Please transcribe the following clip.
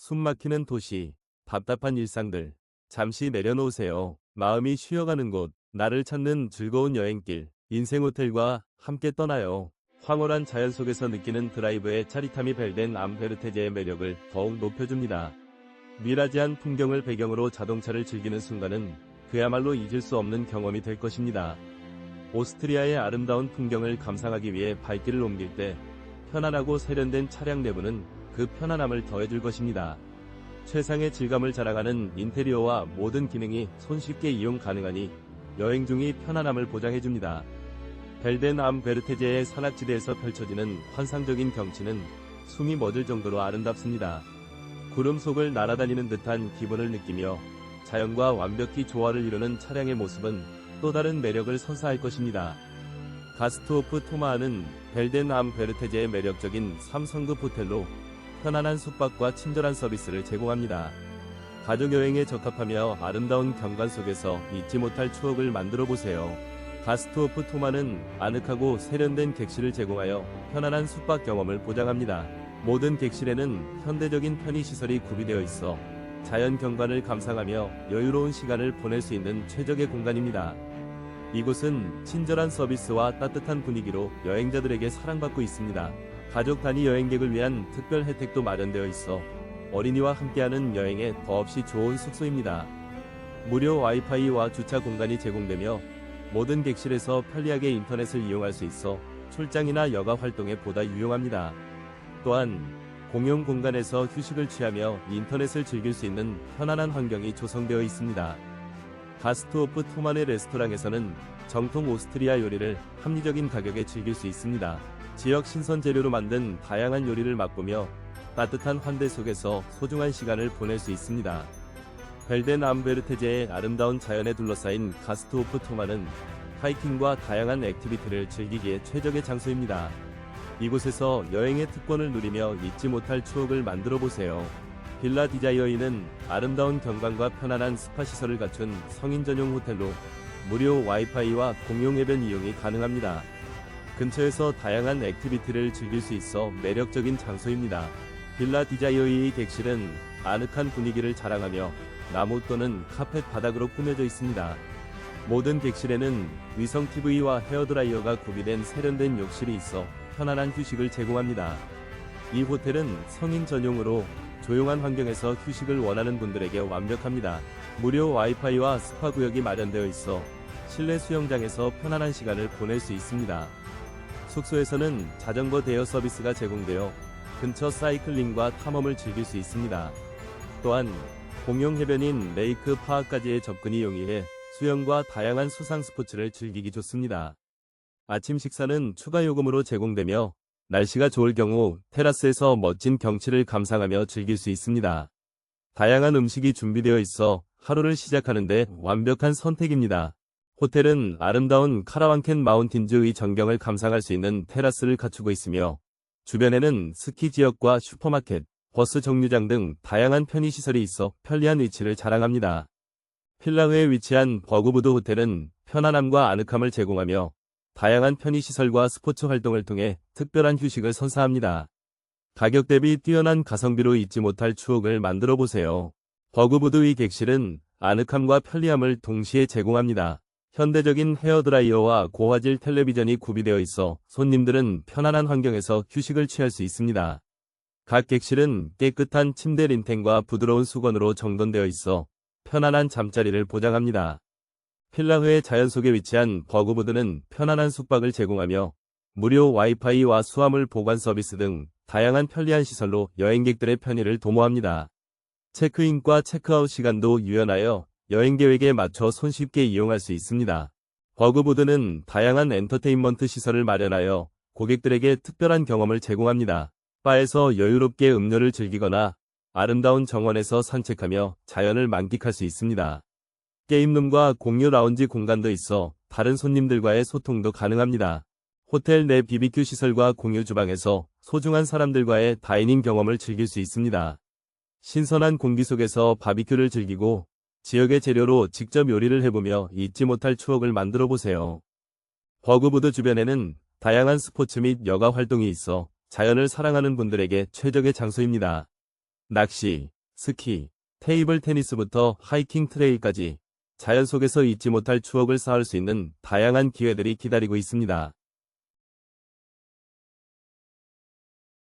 숨막히는 도시, 답답한 일상들, 잠시 내려놓으세요. 마음이 쉬어가는 곳, 나를 찾는 즐거운 여행길, 인생 호텔과 함께 떠나요. 황홀한 자연 속에서 느끼는 드라이브의 짜릿함이 벨덴 암베르테제의 매력을 더욱 높여줍니다. 미라지한 풍경을 배경으로 자동차를 즐기는 순간은 그야말로 잊을 수 없는 경험이 될 것입니다. 오스트리아의 아름다운 풍경을 감상하기 위해 발길을 옮길 때 편안하고 세련된 차량 내부는 그 편안함을 더해줄 것입니다. 최상의 질감을 자랑하는 인테리어와 모든 기능이 손쉽게 이용 가능하니 여행 중이 편안함을 보장해줍니다. 벨덴 암 베르테제의 산악지대에서 펼쳐지는 환상적인 경치는 숨이 멎을 정도로 아름답습니다. 구름 속을 날아다니는 듯한 기분을 느끼며 자연과 완벽히 조화를 이루는 차량의 모습은 또 다른 매력을 선사할 것입니다. 가스트호프 토마하는 벨덴 암 베르테제의 매력적인 3성급 호텔로 편안한 숙박과 친절한 서비스를 제공합니다. 가족 여행에 적합하며 아름다운 경관 속에서 잊지 못할 추억을 만들어 보세요. 가스트호프 토마는 아늑하고 세련된 객실을 제공하여 편안한 숙박 경험을 보장합니다. 모든 객실에는 현대적인 편의시설이 구비되어 있어 자연 경관을 감상하며 여유로운 시간을 보낼 수 있는 최적의 공간입니다. 이곳은 친절한 서비스와 따뜻한 분위기로 여행자들에게 사랑받고 있습니다. 가족 단위 여행객을 위한 특별 혜택도 마련되어 있어 어린이와 함께하는 여행에 더없이 좋은 숙소입니다. 무료 와이파이와 주차 공간이 제공되며 모든 객실에서 편리하게 인터넷을 이용할 수 있어 출장이나 여가 활동에 보다 유용합니다. 또한 공용 공간에서 휴식을 취하며 인터넷을 즐길 수 있는 편안한 환경이 조성되어 있습니다. 가스트호프 토만의 레스토랑에서는 정통 오스트리아 요리를 합리적인 가격에 즐길 수 있습니다. 지역 신선 재료로 만든 다양한 요리를 맛보며 따뜻한 환대 속에서 소중한 시간을 보낼 수 있습니다. 벨덴 암베르테제의 아름다운 자연에 둘러싸인 가스트호프 토마는 하이킹과 다양한 액티비티를 즐기기에 최적의 장소입니다. 이곳에서 여행의 특권을 누리며 잊지 못할 추억을 만들어 보세요. 빌라 디자이어인은 아름다운 경관과 편안한 스파 시설을 갖춘 성인 전용 호텔로 무료 와이파이와 공용 해변 이용이 가능합니다. 근처에서 다양한 액티비티를 즐길 수 있어 매력적인 장소입니다. 빌라 디자이어의 객실은 아늑한 분위기를 자랑하며 나무 또는 카펫 바닥으로 꾸며져 있습니다. 모든 객실에는 위성 TV와 헤어드라이어가 구비된 세련된 욕실이 있어 편안한 휴식을 제공합니다. 이 호텔은 성인 전용으로 조용한 환경에서 휴식을 원하는 분들에게 완벽합니다. 무료 와이파이와 스파 구역이 마련되어 있어 실내 수영장에서 편안한 시간을 보낼 수 있습니다. 숙소에서는 자전거 대여 서비스가 제공되어 근처 사이클링과 탐험을 즐길 수 있습니다. 또한 공용 해변인 레이크 파악까지의 접근이 용이해 수영과 다양한 수상 스포츠를 즐기기 좋습니다. 아침 식사는 추가 요금으로 제공되며 날씨가 좋을 경우 테라스에서 멋진 경치를 감상하며 즐길 수 있습니다. 다양한 음식이 준비되어 있어 하루를 시작하는데 완벽한 선택입니다. 호텔은 아름다운 카라완켄 마운틴즈의 전경을 감상할 수 있는 테라스를 갖추고 있으며 주변에는 스키 지역과 슈퍼마켓, 버스 정류장 등 다양한 편의시설이 있어 편리한 위치를 자랑합니다. 필라흐에 위치한 버그부드 호텔은 편안함과 아늑함을 제공하며 다양한 편의시설과 스포츠 활동을 통해 특별한 휴식을 선사합니다. 가격 대비 뛰어난 가성비로 잊지 못할 추억을 만들어 보세요. 버그부드의 객실은 아늑함과 편리함을 동시에 제공합니다. 현대적인 헤어드라이어와 고화질 텔레비전이 구비되어 있어 손님들은 편안한 환경에서 휴식을 취할 수 있습니다. 각 객실은 깨끗한 침대 린텐과 부드러운 수건으로 정돈되어 있어 편안한 잠자리를 보장합니다. 필라흐의 자연 속에 위치한 버그부드는 편안한 숙박을 제공하며 무료 와이파이와 수화물 보관 서비스 등 다양한 편리한 시설로 여행객들의 편의를 도모합니다. 체크인과 체크아웃 시간도 유연하여 여행 계획에 맞춰 손쉽게 이용할 수 있습니다. 버그보드는 다양한 엔터테인먼트 시설을 마련하여 고객들에게 특별한 경험을 제공합니다. 바에서 여유롭게 음료를 즐기거나 아름다운 정원에서 산책하며 자연을 만끽할 수 있습니다. 게임룸과 공유 라운지 공간도 있어 다른 손님들과의 소통도 가능합니다. 호텔 내 BBQ 시설과 공유 주방에서 소중한 사람들과의 다이닝 경험을 즐길 수 있습니다. 신선한 공기 속에서 바비큐를 즐기고 지역의 재료로 직접 요리를 해보며 잊지 못할 추억을 만들어 보세요. 버그부드 주변에는 다양한 스포츠 및 여가 활동이 있어 자연을 사랑하는 분들에게 최적의 장소입니다. 낚시, 스키, 테이블 테니스부터 하이킹 트레일까지 자연 속에서 잊지 못할 추억을 쌓을 수 있는 다양한 기회들이 기다리고 있습니다.